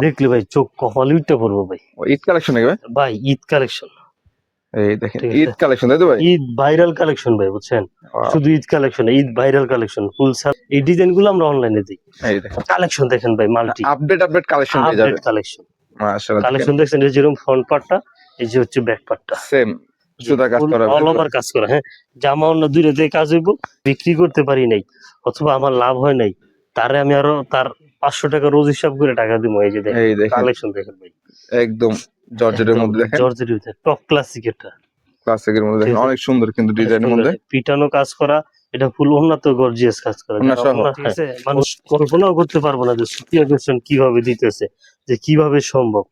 দেখলে ভাই চোখ কপাল উঠতে পড়ব ভাই ঈদ কালেকশন নাকি ভাই? ভাই ঈদ কালেকশন এই দেখেন ঈদ কালেকশন তাই তো ভাই? ঈদ ভাইরাল কালেকশন ভাই বুঝছেন? শুধু Eid collection Eid viral collection full সার এই ডিজাইনগুলো আমরা অনলাইনে দিই। এই দেখেন। কালেকশন দেখেন ভাই মাল্টি আপডেট আপডেট কালেকশন পেয়ে যাবে। আপডেট কালেকশন মাশাআল্লাহ কালেকশন দেখছেন এই যেরকম ফ্রন্ট পার্টটা এই যে হচ্ছে ব্যাক পার্টটা সেম সুতা কাজ করা অল ওভার কাজ করা হ্যাঁ? জামা অন্য দুইটা দিয়ে কাজ হইব বিক্রি করতে পারি নাই অথবা আমার লাভ হয় নাই তারে আমি আরও তার পাঁচশো টাকা রোজ হিসাব করে টাকা দিব এই যে দেখেন কালেকশন দেখেন। ভাই। একদম জর্জেটের মধ্যে। দেখেন জর্জের ভিতরে টপ ক্লাসিক এটা ক্লাসিকের মধ্যে দেখেন অনেক সুন্দর কিন্তু ডিজাইনের মধ্যে। পিটানো কাজ করা এটা ফুল উন্নত গর্জিয়াস কাজ করা। মানুষ কল্পনাও করতে পারব না যে সুতিয়া কোশ্চেন কীভাবে দিতেছে যে কীভাবে সম্ভব।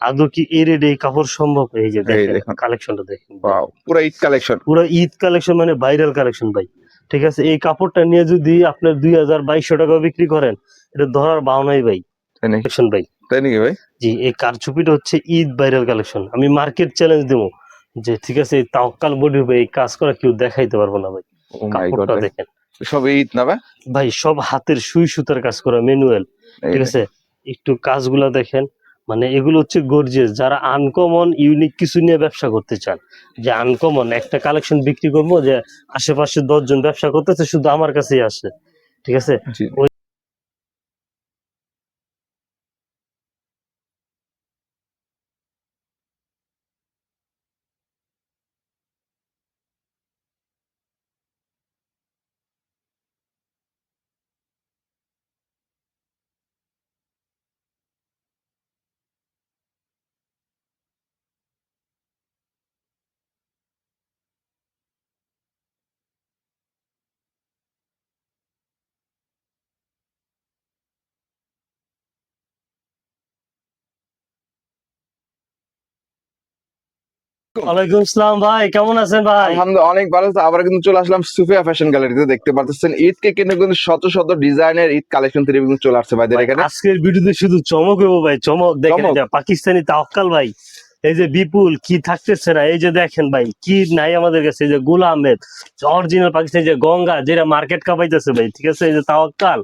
আদৌ কি এর এই কাপড় সম্ভব? এই যে দেখেন। কালেকশনটা দেখেন ওয়াও পুরো ঈদ কালেকশন পুরো ঈদ কালেকশন মানে ভাইরাল কালেকশন ভাই। ঠিক আছে এই কাপড়টা নিয়ে যদি আপনার দুই হাজার বাইশশো টাকা বিক্রি করেন এটা ধরার বাউনাই ভাই। তাই নাকি? কালেকশন ভাই। তাই নাকি ভাই? জি এই কারচুপিটা হচ্ছে ঈদ ভাইরাল কালেকশন আমি মার্কেট চ্যালেঞ্জ দেবো যে ঠিক আছে তাওকাল বডি ভাই এই কাজ করা কেউ দেখাইতে পারব না ভাই। গড কাপড়টা দেখেন। সব ঈদ না ভাই? ভাই সব হাতের সুই সুতার কাজ করা ম্যানুয়াল ঠিক আছে? একটু কাজগুলা দেখেন। মানে এগুলো হচ্ছে গর্জিয়াস যারা আনকমন ইউনিক কিছু নিয়ে ব্যবসা করতে চান যে আনকমন একটা কালেকশন বিক্রি করব যে আশেপাশে দশজন ব্যবসা করতেছে শুধু আমার কাছেই আসে। ঠিক আছে? ওয়ালাইকুম আসসালাম ভাই কেমন আছেন ভাই? আলহামদুলিল্লাহ অনেক ভালো আছে। আবার কিন্তু চলে আসলাম সুফিয়া ফ্যাশন গ্যালারিতে দেখতে পাচ্ছেন ঈদকে কিন্তু কিন্তু শত শত ডিজাইনের ঈদ কালেকশন থেকে কিন্তু চলে আসছে ভাইদের এখানে। আজকের ভিডিওতে শুধু চমক হব ভাই চমক। দেখেন পাকিস্তানি তাওয়াক্কাল ভাই এই যে বিপুল কি থাকতেছে না? এই যে দেখেন ভাই কি নাই আমাদের কাছে এই যে গুল আহমেদ অরিজিনাল পাকিস্তানি যে গঙ্গা যেটা মার্কেট কাপাইতেছে ভাই ঠিক আছে? এই যে তাওয়াক্কাল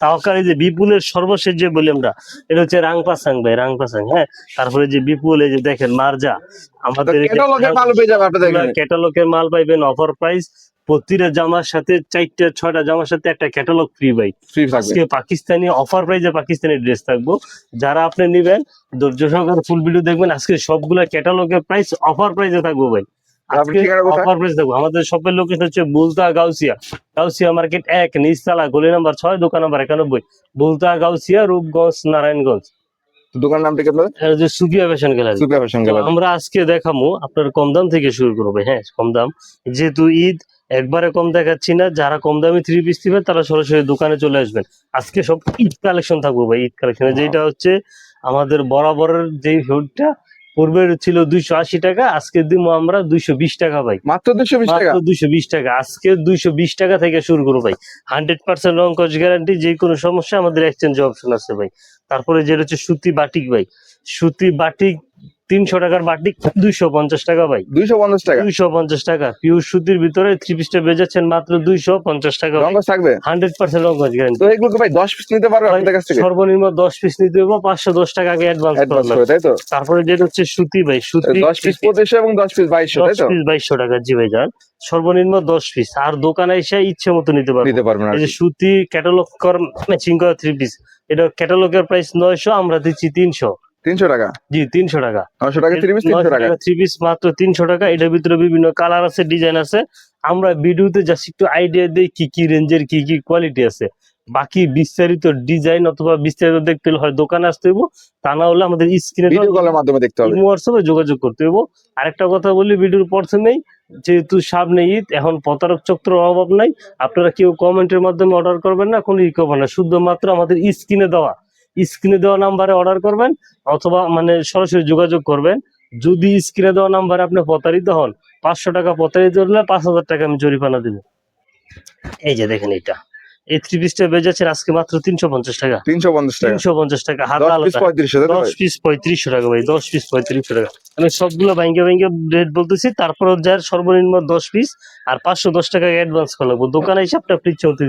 তাওয়াক্কাল এই যে বিপুলের সর্বশেষ যে বলি আমরা এটা হচ্ছে রাংপাসাং ভাই রাংপাসাং হ্যাঁ? তারপরে যে বিপুল এই যে দেখেন মার্জা আমাদের ক্যাটালগের মাল পাইবেন অফার প্রাইস প্রতিটা জামার সাথে চারটা ছয়টা জামার সাথে একটা ক্যাটালগ ফ্রি থাকবে। আজকে পাকিস্তানি অফার প্রাইজে পাকিস্তানি ড্রেস থাকব। যারা আপনি নিবেন ধৈর্য সহকারে ফুল ভিডিও দেখবেন আজকে সবগুলা ক্যাটালগের প্রাইস অফার প্রাইজে থাকব ভাই। থাকব আমাদের শপের লোকেশন হচ্ছে বুলতা গাউসিয়া। গাউসিয়া মার্কেট এক নিচতলা গলি নাম্বার ছয় দোকান নাম্বার একানব্বই। বুলতা গাউসিয়া রূপগঞ্জ নারায়ণগঞ্জ। দোকান এটা ফ্যাশন গ্যালারি ফ্যাশন গ্যালারি আমরা আজকে আপনার কম দাম থেকে শুরু করব। হ্যাঁ কম দাম। যেহেতু ঈদ একবারে কম দেখাচ্ছি না। যারা কম দামে থ্রি পিস দিবেন তারা সরাসরি দোকানে চলে আসবেন। আজকে সব ঈদ কালেকশন থাকব ভাই ঈদ কালেকশনে. যেটা হচ্ছে আমাদের বরাবরের যে হুডটা পূর্বের ছিল দুইশো আশি টাকা আজকে দিব আমরা দুইশো বিশ টাকা ভাই মাত্র দুইশো বিশ টাকা? দুইশো বিশ টাকা। আজকে দুইশো বিশ টাকা থেকে শুরু করব ভাই। হান্ড্রেড পার্সেন্ট রং কস্ট গ্যারান্টি যে কোনো সমস্যা আমাদের এক্সচেঞ্জ অপশন আছে ভাই। তারপরে যেটা হচ্ছে সুতি বাটিক ভাই। সুতি বাটিক তিনশো টাকার বাটিক দুইশো পঞ্চাশ টাকা ভাই। দুইশো পঞ্চাশ টাকা? দুইশো পঞ্চাশ টাকা। পিওর সুতির ভিতরে থ্রি পিসটা বেজাচ্ছেন মাত্র দুইশো পঞ্চাশ টাকা থাকবে? হান্ড্রেড পার্সেন্ট রং কচ গ্যারান্টি তো ভাই দশ পিস নিতে পারবে আপনাদের কাছ থেকে? সর্বনিম্ন দশ পিস নিতে হবে পাঁচশো দশ টাকা আগে অ্যাডভান্স অ্যাডভান্স করলাম করে তাই তো? তারপরে যেটা হচ্ছে সুতি ভাই সুতি দশ পিস পঁচিশশো এবং দশ পিস বাইশশো তাই দশ পিস বাইশশো টাকা জি ভাই যান। সর্বনিম্ন দশ পিস আর দোকানে এসে ইচ্ছে মতো নিতে পারব। নিতে পারবেন আর এই যে সুতি ক্যাটালগ কর ম্যাচিং করা থ্রি পিস এটা ক্যাটালগের প্রাইস নয়শো আমরা দিচ্ছি তিনশো। তিনশো টাকা? জি তিনশো টাকা। নশো টাকা থ্রি পিস তিনশো টাকা। থ্রি পিস মাত্র তিনশো টাকা। এটার ভিতরে বিভিন্ন কালার আছে ডিজাইন আছে। আমরা ভিডিওতে জাস্ট একটু আইডিয়া দিই কি কি রেঞ্জের কি কি কোয়ালিটি আছে। বাকি বিস্তারিত ডিজাইন অথবা বিস্তারিত দেখতে হলে হয় দোকানে আসতে হইব। তা না হলে আমাদের স্ক্রিনে ভিডিও কলের মাধ্যমে দেখতে হবে। হোয়াটসঅ্যাপে যোগাযোগ করতে হইব। আরেকটা কথা বলি ভিডিওর প্রথমেই যেহেতু সামনে ঈদ এখন প্রতারক চক্র অভাব নাই। আপনারা কেউ কমেন্টের মাধ্যমে অর্ডার করবেন না কোনো ই করবেন না। শুধুমাত্র আমাদের স্ক্রিনে দেওয়া। স্ক্রিনে দেওয়া নাম্বারে অর্ডার করবেন অথবা মানে সরাসরি যোগাযোগ করবেন। যদি স্ক্রিনে দেওয়া নাম্বারে আপনি প্রতারিত হন, পাঁচশো টাকা প্রতারিত হলে পাঁচ হাজার টাকা আমি জরিমানা দিব। এই যে দেখেন এটা। এই থ্রি পিসটা আজকে মাত্র তিনশো পঞ্চাশ টাকা। তিনশো পঞ্চাশ টাকা। তিনশো পঞ্চাশ টাকা হাত দশ পঁয়ত্রিশশো তাই দশ পিস পঁয়ত্রিশশো টাকা ভাই দশ পিস পঁয়ত্রিশশো টাকা। আমি সবগুলো রেট বলতেছি তারপর যার সর্বনিম্ন দশ পিস আর পাঁচশো দশ টাকা অ্যাডভান্স করে লাগবো। দোকানে হিসাবটা আপনি চলতে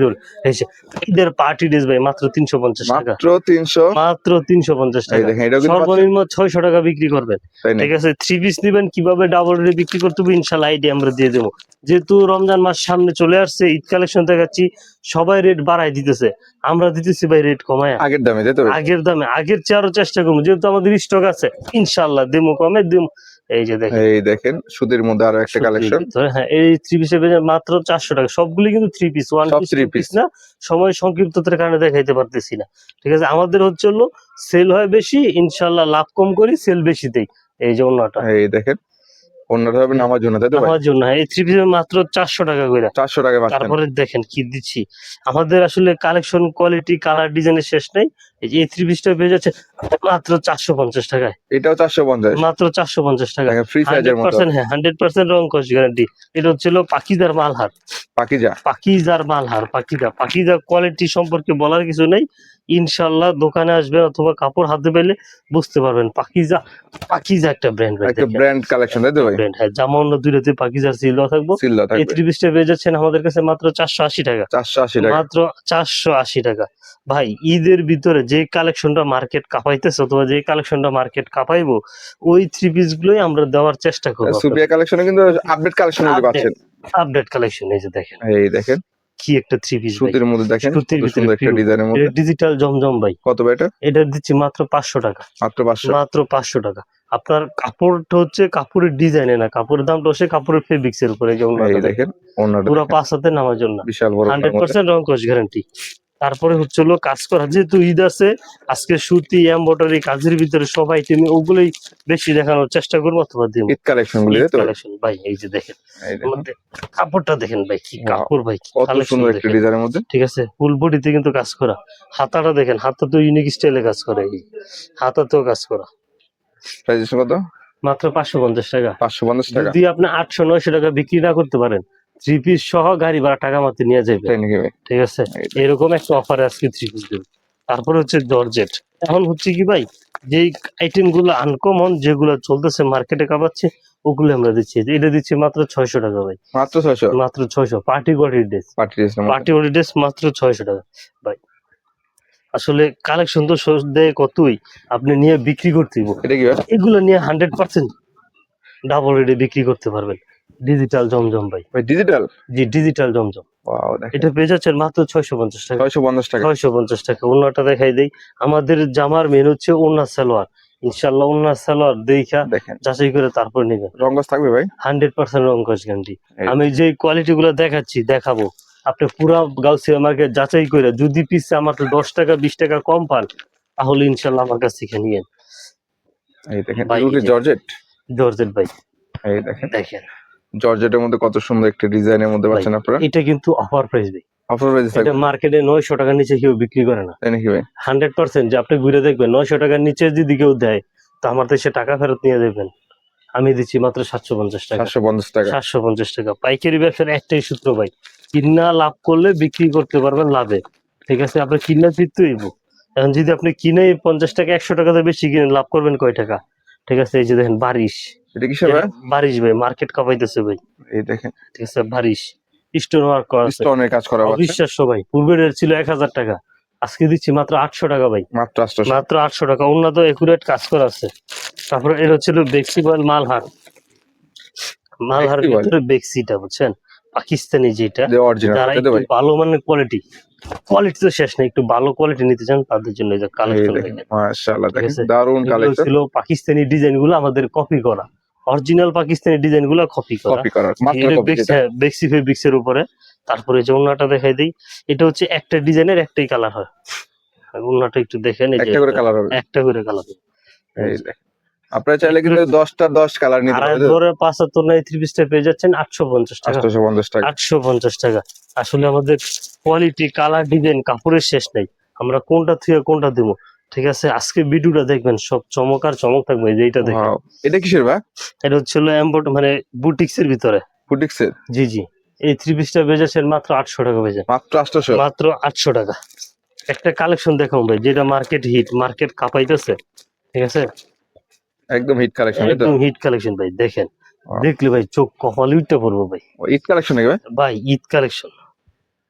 এসে ঈদের পার্টি ড্রেস ভাই মাত্র তিনশো পঞ্চাশ টাকা। মাত্র তিনশো। মাত্র তিনশো পঞ্চাশ টাকা। সর্বনিম্ন ছয়শো টাকা বিক্রি করবেন। ঠিক আছে থ্রি পিস নিবেন কীভাবে ডাবল রেটে বিক্রি করতে হবে ইনশাল্লাহ আইডিয়া আমরা দিয়ে দেবো। যেহেতু রমজান মাস সামনে চলে আসছে ঈদ কালেকশন দেখাচ্ছি সবাই রেট বাড়াই দিতেছে। আমরা দিতেছি ভাই রেট কমায়। আগের দামে আগের দামে আগের চেয়ে আরও চেষ্টা করব। যেহেতু আমাদের স্টক আছে ইনশাল্লাহ দিমু কমে দিম। এই যে দেখেন। এই দেখেন সুতির মধ্যে আরও একটা কালেকশন হ্যাঁ এই থ্রি পিসের মাত্র চারশো টাকা। সবগুলি কিন্তু three piece one piece three piece না। সময় সংক্ষিপ্ততার কারণে দেখাইতে পারতেছি না। ঠিক আছে আমাদের হচ্ছে হলো সেল হয় বেশি ইনশাল্লাহ লাভ কম করি সেল বেশি দেই। এই যে অন্যটা। এই দেখেন অন্যটা হবে নামার জন্য তাই তো আমার জন্য হ্যাঁ, এই থ্রি মাত্র চারশো টাকা করে চারশো টাকা তারপরে দেখেন কি দিচ্ছি। আমাদের আসলে কালেকশন কোয়ালিটি কালার ডিজাইনের শেষ নেই। এই যে থ্রি পিসটা পেয়ে যাচ্ছে মাত্র চারশো পঞ্চাশ টাকায়। এটাও চারশো পঞ্চাশ। মাত্র চারশো পঞ্চাশ টাকা। ফ্রি সাইজের হান্ড্রেড মতো। পার্সেন্ট হ্যাঁ হান্ড্রেড পার্সেন্ট রং কস গ্যারান্টি এটা হচ্ছিল পাকিদার মালহার। পাকিজা। পাকিজার মালহার পাকিদা। পাকিদা কোয়ালিটি সম্পর্কে বলার কিছু নেই। ইনশাল্লাহ দোকানে আসবেন অথবা কাপড় হাতে পেলে বুঝতে পারবেন পাকিজা পাকিজা একটা ব্র্যান্ড একটা ব্র্যান্ড কালেকশন তাই তো ভাই? ব্র্যান্ড হ্যাঁ যেমন দুইটাতে পাকিজার সিল থাকব। এই থ্রি পিসটা পেয়ে যাচ্ছেন আমাদের কাছে মাত্র চারশো আশি টাকা। চারশো আশি টাকা। মাত্র চারশো আশি টাকা। ভাই ঈদের ভিতরে যে কালেকশনটা মার্কেট কাঁপাইতেছে অথবা যে কালেকশনটা মার্কেট কাঁপাইবো ওই থ্রি পিস গুলোই আমরা দেওয়ার চেষ্টা করব সুপিয়া কালেকশনে কিন্তু আপডেট কালেকশন পাচ্ছেন। আপডেট কালেকশন এই যে দেখেন। এই দেখেন। কি একটা থ্রি পিস সুতির মধ্যে দেখেন সুতির ভিতরে একটা ডিজাইনের মধ্যে। ডিজিটাল জমজম ভাই কত ভাই এটা? এটা দিচ্ছি মাত্র পাঁচশো টাকা। মাত্র পাঁচশো। মাত্র পাঁচশো টাকা। আপনার কাপড়টা হচ্ছে কাপড়ের ডিজাইনে না কাপড়ের দামটা হচ্ছে কাপড়ের ফেব্রিক্স এর উপরে যেমন ওনা দেখেন ওনা পুরো পাঁচ হাতে নামার জন্য। বিশাল বড় হান্ড্রেড মধ্যে। পার্সেন্ট রং কোশ গ্যারান্টি তারপরে হচ্ছে হলো কাজ করা যেহেতু ঈদ আছে আজকে সুতি এমব্রয়ডারি কাজের ভিতরে সবাই তুমি ওগুলোই বেশি দেখানোর চেষ্টা করব অথবা দিব। ঈদ কালেকশন গুলি? কালেকশন ভাই এই যে দেখেন কাপড়টা দেখেন ভাই কি কাপড় ভাই কি কত সুন্দর একটা ডিজাইনের মধ্যে। ঠিক আছে ফুল বডিতে কিন্তু কাজ করা। হাতাটা দেখেন হাতা তো ইউনিক স্টাইলে কাজ করে এই হাতাতেও কাজ করা। প্রাইস কত? মাত্র পাঁচশো পঞ্চাশ টাকা। পাঁচশো পঞ্চাশ টাকা। যদি আপনি আটশো নয়শো টাকা বিক্রি না করতে পারেন থ্রি পিস সহ গাড়ি ভাড়া টাকা মাত্র নিয়ে যাবে। ঠিক আছে? এরকম একটা অফার আজকে থ্রি পিস দেব। তারপরে হচ্ছে জর্জেট এখন হচ্ছে কি ভাই যেই আইটেমগুলো আনকমন যেগুলো চলতেছে মার্কেটে কাপাচ্ছে ওগুলো আমরা দিচ্ছি। এটা দিচ্ছি মাত্র ছয়শো টাকা ভাই। মাত্র ছয়শো? মাত্র ছয়শো। পার্টি কোয়ালিটি ড্রেস পার্টি ড্রেসের পার্টি কোয়ালিটি ড্রেস মাত্র ছয়শো টাকা ভাই। আসলে কালেকশন তো দেয় কতই আপনি নিয়ে বিক্রি করতে দিব। এটা কি এগুলো নিয়ে হান্ড্রেড পার্সেন্ট ডাবল রেটে বিক্রি করতে পারবেন। ডিজিটাল জমজম ভাই। ভাই ডিজিটাল জি ডিজিটাল জমজম। এটা পেয়ে যাচ্ছেন মাত্র ছয়শো পঞ্চাশ টাকা। ছয়শো পঞ্চাশ টাকা। ছয়শো পঞ্চাশ টাকা। অন্যটা দেখাই দেই। আমাদের জামার মেন হচ্ছে ওন্না সালোয়ার। ইনশাল্লাহ ওন্না সালোয়ার দেখা যাচাই করে তারপর নেবেন। রঙ্গস থাকবে ভাই? হান্ড্রেড পার্সেন্ট রঙ্কশ গ্যারান্টি আমি যে কোয়ালিটি গুলো দেখাচ্ছি দেখাবো। আপনি পুরা গাউসিয়া মার্কেট যাচাই করে যদি পিসে আমার তো দশ টাকা বিশ টাকা কম পান তাহলে ইনশাল্লাহ আমার কাছ থেকে নিয়েন। এই দেখেন জর্জেট? জর্জেট ভাই। এই দেখেন। দেখেন। জর্জেটের মধ্যে কত সুন্দর একটা ডিজাইনের মধ্যে পাচ্ছেন আপনারা? এটা কিন্তু অফার প্রাইস ভাই। অফার প্রাইস এটা মার্কেটে নয়শো টাকার নিচে কেউ বিক্রি করে না। তাই নাকি ভাই? হান্ড্রেড পার্সেন্ট যে আপনি ঘুরে দেখবেন নয়শো টাকার নিচে যদি কেউ দেয় তো আমার সে টাকা ফেরত নিয়ে দেবেন। আমি দিচ্ছি মাত্র সাতশো পঞ্চাশ টাকা। সাতশো পঞ্চাশ টাকা। সাতশো পঞ্চাশ টাকা। পাইকারি ব্যবসার একটাই সূত্র ভাই কিনা লাভ করলে বিক্রি করতে পারবেন লাভে। ঠিক আছে আপনি কিনা ফিরতে এখন যদি আপনি কিনে পঞ্চাশ টাকা একশো টাকাতে বেশি কিনে লাভ করবেন কয় টাকা? ঠিক আছে এই যে দেখেন বারিশ। এটা কিসের ভাই? বারিশ ভাই মার্কেট কাপাইতেছে ভাই। এই দেখেন। ঠিক আছে বারিশ। স্টোন ওয়ার্ক করা আছে। স্টোনের কাজ করা হচ্ছে অবিশ্বাস্য ভাই পূর্বের রেট ছিল এক হাজার টাকা। আজকে দিচ্ছি মাত্র আটশো টাকা ভাই। মাত্র আটশো মাত্র আটশো টাকা। উন্নত একুরেট কাজ করা আছে। তারপরে এর হচ্ছিল বেক্সি বয়েল মালহার মালহার? ভিতরে বেক্সিটা বুঝছেন? পাকিস্তানি যেটা যারা একটু ভালো মানের কোয়ালিটি কোয়ালিটি তো শেষ নেই একটু ভালো কোয়ালিটি নিতে চান তাদের জন্য এই যে কালেকশন মাশাআল্লাহ। দারুণ কালেকশন ছিল পাকিস্তানি ডিজাইনগুলো আমাদের কপি করা। অরিজিনাল পাকিস্তানি ডিজাইনগুলো কপি করা হ্যাঁ, বেক্সি ফেব্রিক্স এর উপরে। তারপরে যে ওন্নাটা দেখাই দিই এটা হচ্ছে একটা ডিজাইনের একটাই কালার হয়। ওন্নাটা একটু দেখেন একটা করে কালার হবে। একটা করে কালার দেখেন। আপনারা চাইলে কিন্তু দশটা দশ কালার নিতে পারবেন ধরে পাঁচ নাই থ্রি পিসটা পেয়ে যাচ্ছেন আটশো পঞ্চাশ টাকা। আটশোশো পঞ্চাশ টাকা। আটশো পঞ্চাশ টাকা। আসলে আমাদের কোয়ালিটি কালার ডিজাইন কাপড়ের শেষ নেই। আমরা কোনটা থেকে কোনটা দেবো? ঠিক আছে আজকে ভিডিওটা দেখবেন সব চমক আর চমক থাকবে এইটা দেখেন। এটা কিসের ভাই এটা হচ্ছে এম্বোট মানে বুটিক্স এর ভিতরে। বুটিক্সের জি জি। এই থ্রি পিসটা বেজেছেন মাত্র আটশো টাকা বেজে মাত্র আটশোশো? মাত্র আটশো টাকা। একটা কালেকশন দেখাম ভাই যেটা মার্কেট হিট মার্কেট কাঁপাইতেছে। ঠিক আছে? একদম হিট কালেকশন একদম হিট কালেকশন ভাই দেখেন. দেখলে ভাই চোখ কপালে উঠতে পড়ব ভাই। ঈদ কালেকশন ভাই? ভাই ঈদ কালেকশন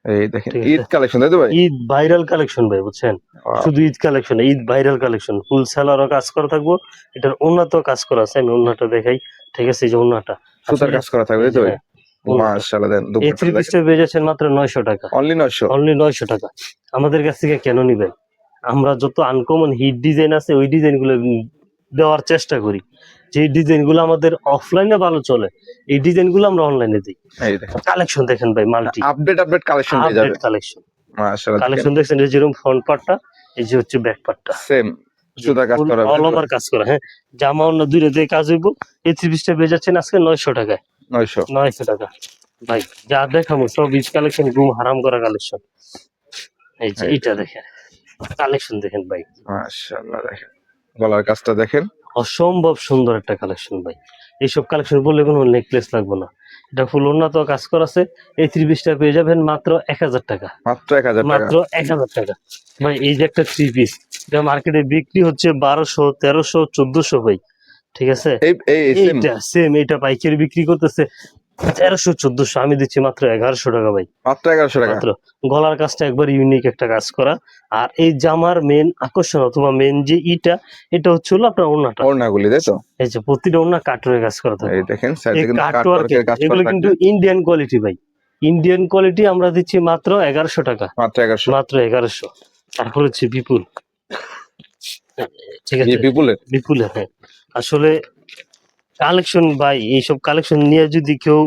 এই দেখেন ঈদ কালেকশন তাই তো ভাই? ঈদ ভাইরাল কালেকশন ভাই বুঝছেন? শুধু Eid collection Eid viral collection full সেলারও কাজ করা থাকব। এটার উন্নত কাজ করা আছে আমি উন্নতটা দেখাই। ঠিক আছে এই যে উন্নতটা সুতার কাজ করা থাকবে তো ভাই? হ্যাঁ, মাশাআল্লাহ দেন এই থ্রি পিসটা বেজেছেন মাত্র নয়শো টাকা। অনলি 900 অনলি নয়শো টাকা। আমাদের কাছ থেকে কেন নিবেন? আমরা যত আনকমন হিট ডিজাইন আছে ওই ডিজাইনগুলো দেওয়ার চেষ্টা করি। যে ডিজাইনগুলো আমাদের অফলাইনে ভালো চলে এই ডিজাইনগুলো আমরা অনলাইনে দিই। কালেকশন দেখেন। ভাই multi. Update update collection update collection মাশাআল্লাহ কালেকশন দেখছেন এই যেরকম ফ্রন্ট পার্টটা এই যে হচ্ছে ব্যাক পার্টটা সেম সুতার কাজ করা অল ওভার কাজ করা হ্যাঁ। জামা অন্য দুইটা দিয়ে কাজ হইব। এই থ্রি পিসটা বেজাচ্ছেন আজকে নয়শো টাকায়। 900 নয়শো টাকা। ভাই যা দেখাবো সব ইজ কালেকশন ঘুম হারাম করা কালেকশন এই যে এই এইটা দেখেন। কালেকশন দেখেন ভাই। মাশাআল্লাহ দেখেন। গলার কাজটা দেখেন। অসম্ভব সুন্দর একটা কালেকশন ভাই। এইসব কালেকশন বললে কোনো নেকলেস লাগবে না। এটা ফুল উন্নত কাজ করা আছে। এই থ্রি পিসটা পেয়ে যাবেন মাত্র এক হাজার টাকা। মাত্র এক হাজার মাত্র এক হাজার টাকা। ভাই এই যে একটা থ্রি পিস এটা মার্কেটে বিক্রি হচ্ছে বারোশো তেরোশো চোদ্দশো ভাই। ঠিক আছে? এইটা সেম এটা পাইকারি বিক্রি করতেছে তেরোশো চোদ্দশো আমি দিচ্ছি মাত্র এগারোশো টাকা ভাই। মাত্র 1100 টাকা? মাত্র। গলার কাজটা একবার ইউনিক একটা কাজ করা। আর এই জামার মেন আকর্ষণ অথবা মেন যে ইটা এটা হচ্ছে হলো আপনার ওড়নাটা। ওড়নাগুলি তাই তো? এই যে প্রতিটা ওড়না কাটুরে কাজ করা থাকে। দেখেন কাটওয়ার্কের এগুলো কিন্তু ইন্ডিয়ান কোয়ালিটি ভাই। ইন্ডিয়ান কোয়ালিটি আমরা দিচ্ছি মাত্র এগারোশো টাকা। মাত্র 1100 মাত্র এগারোশো। তারপর হচ্ছে বিপুল। ঠিক আছে বিপুলের? বিপুলের হ্যাঁ। আসলে কালেকশন ভাই এইসব কালেকশন নিয়ে যদি কেউ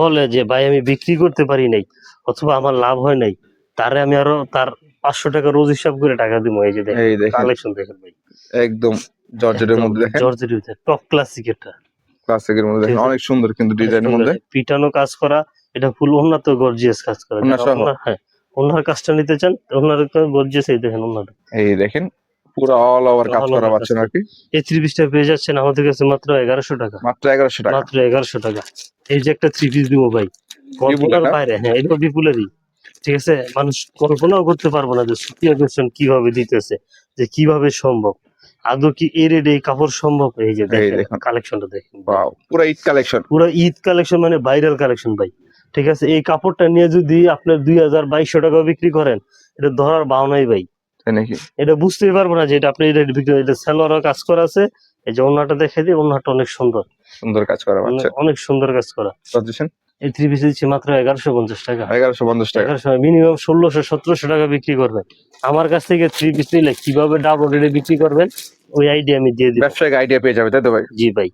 বলে যে ভাই আমি বিক্রি করতে পারি নাই অথবা আমার লাভ হয় নাই তারে আমি আরও তার পাঁচশো টাকা রোজ হিসাব করে টাকা দিব। এই যে কালেকশন দেখেন। ভাই। একদম জর্জেটের মধ্যে। দেখেন জর্জের টপ ক্লাসিক এটা ক্লাসিকের মধ্যে দেখেন অনেক সুন্দর কিন্তু ডিজাইনের মধ্যে। পিটানো কাজ করা এটা ফুল উন্নত গর্জিয়াস কাজ করা। হ্যাঁ ওনার কাজটা নিতে চান ওনার গর্জিয়াস এই দেখেন ওনাটা এই দেখেন পুরো অল ওভার কাজ করা পাচ্ছেন আর কি এই থ্রি পিসটা পেয়ে যাচ্ছেন আমাদের কাছে মাত্র এগারোশো টাকা। মাত্র এগারোশো টাকা। মাত্র এগারোশো টাকা। এই যে একটা থ্রি পিস দিব ভাই কল্পনার বাইরে হ্যাঁ এটা বিপুলেরই। ঠিক আছে মানুষ কল্পনাও করতে পারব না যে সুতিয়া দর্শন কীভাবে দিতেছে যে কীভাবে সম্ভব। আদৌ কি এই রেডে এই কাপড় সম্ভব? এই যে দেখেন। কালেকশনটা দেখেন। পুরো ঈদ কালেকশন পুরো ঈদ কালেকশন মানে ভাইরাল কালেকশন ভাই। ঠিক আছে এই কাপড়টা নিয়ে যদি আপনার দুই হাজার বাইশশো টাকা বিক্রি করেন এটা ধরার বাউনাই ভাই। তাই নাকি? এটা বুঝতেই পারব না যে এটা আপনি এটা বিক্রি এটা সেলোয়ারও কাজ করা আছে এই যে ওনাটা দেখে দিই ওনাটা অনেক সুন্দর। সুন্দর কাজ করা পাচ্ছেন অনেক- সুন্দর কাজ করা। বুঝছেন এই থ্রি পিস দিচ্ছি মাত্র এগারোশো পঞ্চাশ টাকা। এগারোশো পঞ্চাশ টাকা। এগারোশো মিনিমাম ষোলোশো সতেরোশো টাকা বিক্রি করবেন আমার কাছ থেকে থ্রি পিস নিলে কীভাবে ডাবল রেটে বিক্রি করবেন ওই আইডিয়া আমি দিয়ে দিই ব্যবসায়িক আইডিয়া পেয়ে যাবে তাই তো ভাই? জি ভাই।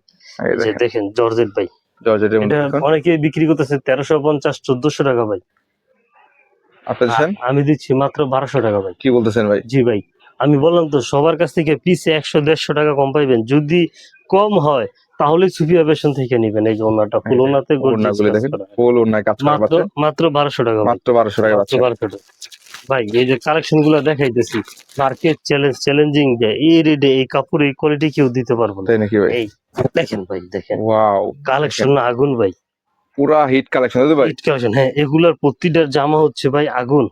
দেখেন। জর্জেট ভাই। জর্জেটের অনেকে বিক্রি করতেছে তেরোশো পঞ্চাশ চোদ্দশো টাকা ভাই। আমি দিচ্ছি মাত্র বারোশো টাকা ভাই। কি বলতেছেন ভাই? জি ভাই আমি বললাম তো সবার কাছ থেকে পিসে একশো দেড়শো টাকা কম পাইবেন। যদি কম হয় তাহলে সুফিয়া বেশন থেকে নিবেন। এই যে ওনাটা ফুল ওনাতে ওড়নাগুলি দেখেন ফুল ওড়নায় কাজ মাত্র মাত্র বারোশো টাকা মাত্র বারোশো টাকা মাত্র 1200 টাকা। ভাই এই যে কালেকশনগুলো দেখাইতেছি মার্কেট চ্যালেঞ্জ চ্যালেঞ্জিং যে এই রেটে এই কাপড় এই কোয়ালিটি কেউ দিতে পারব না। তাই নাকি ভাই? এই দেখেন ভাই দেখেন। ওয়াও কালেকশন আগুন ভাই। পুরা হিট কালেকশন ভাই হিট কালেকশন হ্যাঁ এগুলার প্রতিটার জামা হচ্ছে ভাই আগুন।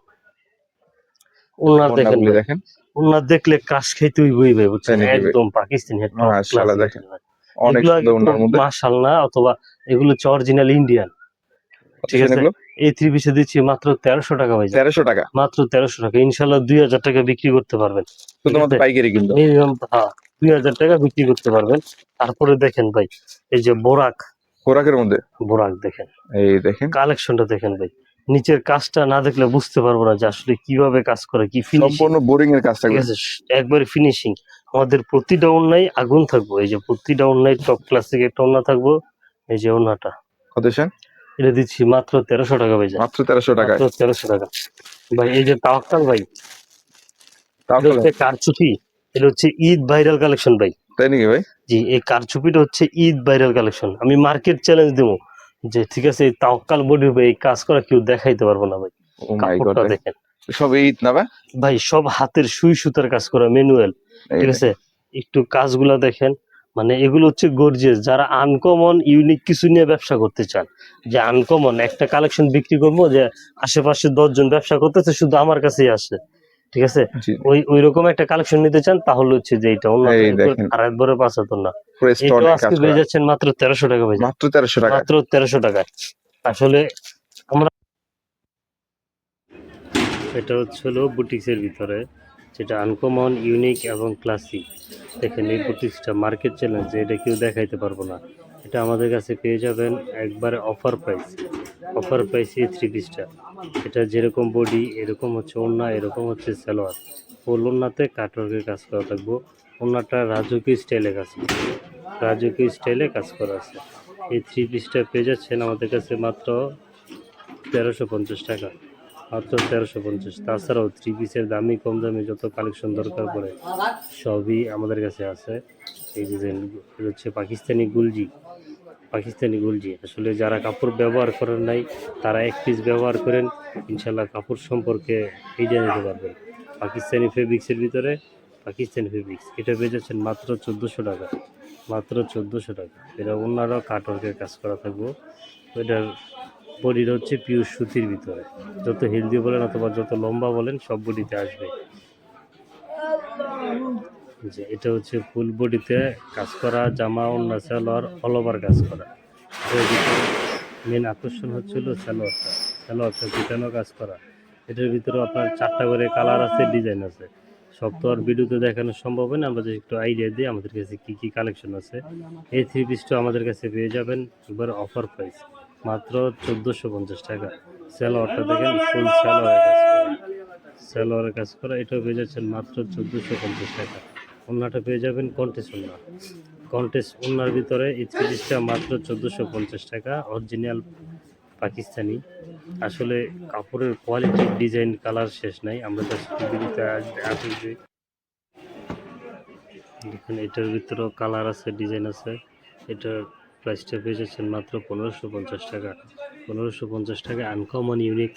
ওনার দেখেন দেখেন। ওনার দেখলে কাশ খাইতে হইবই ভাই বুঝছেন? একদম পাকিস্তানি মাশাআল্লাহ দেখেন। অনেক সুন্দর ওড়নার মধ্যে। মাশাআল্লাহ অথবা এগুলো হচ্ছে অরিজিনাল ইন্ডিয়ান ঠিক আছে। এই থ্রি পিসে দিচ্ছি মাত্র তেরোশো টাকা ভাই। তেরোশো টাকা? মাত্র তেরোশো টাকা। ইনশাল্লাহ দুই হাজার টাকা বিক্রি করতে পারবেন। শুধুমাত্র পাইকারি কিন্তু? মিনিমাম হ্যাঁ দুই হাজার টাকা বিক্রি করতে পারবেন। তারপরে দেখেন ভাই এই যে বোরাক। খোরাকের মধ্যে? বোরাক দেখেন। এই দেখেন। কালেকশনটা দেখেন ভাই। নিচের কাজটা না দেখলে বুঝতে পারব না যে আসলে কীভাবে কাজ করে কি সম্পূর্ণ বোরিং এর কাজ থাকবে। একবারে ফিনিশিং আমাদের প্রতিটা অন্যায় আগুন থাকব। এই যে প্রতিটা অন্যায় টপ ক্লাসিক একটা অন্য থাকব। এই যে অন্যটা কত সেন? এটা দিচ্ছি মাত্র তেরোশো টাকা ভাই মাত্র তেরোশো মাত্র তেরোশো টাকা। ভাই এই যে তাওয়াক্কাল ভাই। হচ্ছে কারচুপি। এটা হচ্ছে ঈদ ভাইরাল কালেকশন ভাই। তাই নাকি ভাই? জি এই কারচুপিটা হচ্ছে ঈদ ভাইরাল কালেকশন আমি মার্কেট চ্যালেঞ্জ দেবো যে ঠিক আছে এই তাওকাল বডি ভাই এই কাজ করা কেউ দেখাইতে পারব না ভাই। গড কাপড়টা দেখেন। সব ঈদ না ভাই? ভাই সব হাতের সুই সুতার কাজ করা ম্যানুয়াল ঠিক আছে? একটু কাজগুলা দেখেন। মানে এগুলো হচ্ছে গর্জিয়াস যারা আনকমন ইউনিক কিছু নিয়ে ব্যবসা করতে চান যে আনকমন একটা কালেকশন বিক্রি করব যে আশেপাশে দশজন ব্যবসা করতেছে শুধু আমার কাছেই আসে। ঠিক আছে? ওই ওই রকম একটা কালেকশন নিতে চান তাহলে হচ্ছে যে এটা অন্য। আর একবারে পাঁচ হাজার না। এটা আজকে পেয়ে যাচ্ছেন মাত্র তেরোশো টাকা পেয়ে মাত্র তেরোশো টাকা। মাত্র তেরোশো টাকায় আসলে আমরা এটা হচ্ছে হলো বুটিক্সের ভিতরে যেটা আনকমন ইউনিক এবং ক্লাসিক দেখেন এই বুটিক্সটা মার্কেট চ্যালেঞ্জ এটা কেউ দেখাইতে পারব না। এটা আমাদের কাছে পেয়ে যাবেন একবারে অফার প্রাইস অফার প্রাইসে থ্রি পিসটা এটা যেরকম বডি এরকম হচ্ছে ওন্না এরকম হচ্ছে সালোয়ার। ফুল ওন্নাতে কাটওয়ার্কের কাজ করা থাকব। ওন্নাটা রাজকীয় স্টাইলে কাজ করবে রাজকীয় স্টাইলে কাজ করা আছে। এই থ্রি পিসটা পেয়ে যাচ্ছেন আমাদের কাছে মাত্র তেরোশো পঞ্চাশ টাকা। মাত্র তেরোশো পঞ্চাশ। তাছাড়াও থ্রি পিসের দামি, কম দামি যত কালেকশন দরকার পড়ে, সবই আমাদের কাছে আছে। এই যে হচ্ছে পাকিস্তানি গুলজি। পাকিস্তানি গুলজি। আসলে যারা কাপড় ব্যবহার করেন নাই, তারা এক পিস ব্যবহার করেন ইনশাল্লাহ কাপড় সম্পর্কে আইডিয়া নিতে পারবেন। পাকিস্তানি ফেব্রিক্সের ভিতরে পাকিস্তানি ফেব্রিক্স এটা পেয়ে যাচ্ছেন মাত্র চোদ্দোশো টাকা। মাত্র চোদ্দোশো টাকা। এটা অন্যরাও কাটওয়ার্কের কাজ করা থাকব। ওইটার বডিটা হচ্ছে পিওর সুতির ভিতরে। যত হেলদি বলেন অথবা যত লম্বা বলেন সব বডিতে আসবে। যে এটা হচ্ছে ফুল বডিতে কাজ করা, জামা অন্য সালোয়ার অল ওভার কাজ করা। মেন আকর্ষণ হচ্ছিল সালোয়ারটা। সালোয়ারটা পিটানো কাজ করা। এটার ভিতরে আপনার চারটা করে কালার আছে ডিজাইন আছে। সব তো আর ভিডিওতে দেখানো সম্ভব হয় না। আমরা একটু আইডিয়া দিই আমাদের কাছে কি কি কালেকশন আছে। এই থ্রি পিসটা আমাদের কাছে পেয়ে যাবেন একবার অফার প্রাইস মাত্র চোদ্দোশো পঞ্চাশ টাকা। সালোয়ারটা দেখেন ফুল সালোয়ারের কাজ করা। সালোয়ারের কাজ করা, এটাও পেয়ে যাচ্ছেন মাত্র চোদ্দোশো পঞ্চাশ টাকা। ওনাটা পেয়ে যাবেন কন্টেস্ট ওনা কন্টেস ওনার ভিতরে থ্রি মাত্র চোদ্দোশো পঞ্চাশ টাকা অরিজিনাল পাকিস্তানি। আসলে কাপড়ের কোয়ালিটি ডিজাইন কালার শেষ নাই। আমরা আসি যে দেখুন এটার ভিতরেও কালার আছে ডিজাইন আছে। এটার প্রাইসটা পেয়ে যাচ্ছেন মাত্র পনেরোশো পঞ্চাশ টাকা। পনেরোশো পঞ্চাশ টাকা আনকমন ইউনিক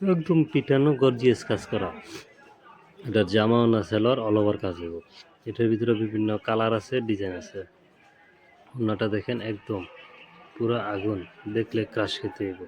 একদম পিটানো গর্জিয়াস কাজ করা। এটা জামা না সেলোয়ার অল ওভার কাজ হইব। এটার ভিতরে বিভিন্ন কালার আছে ডিজাইন আছে। ওনাটা দেখেন একদম পুরো আগুন, দেখলে ক্রাশ খেতে হইব।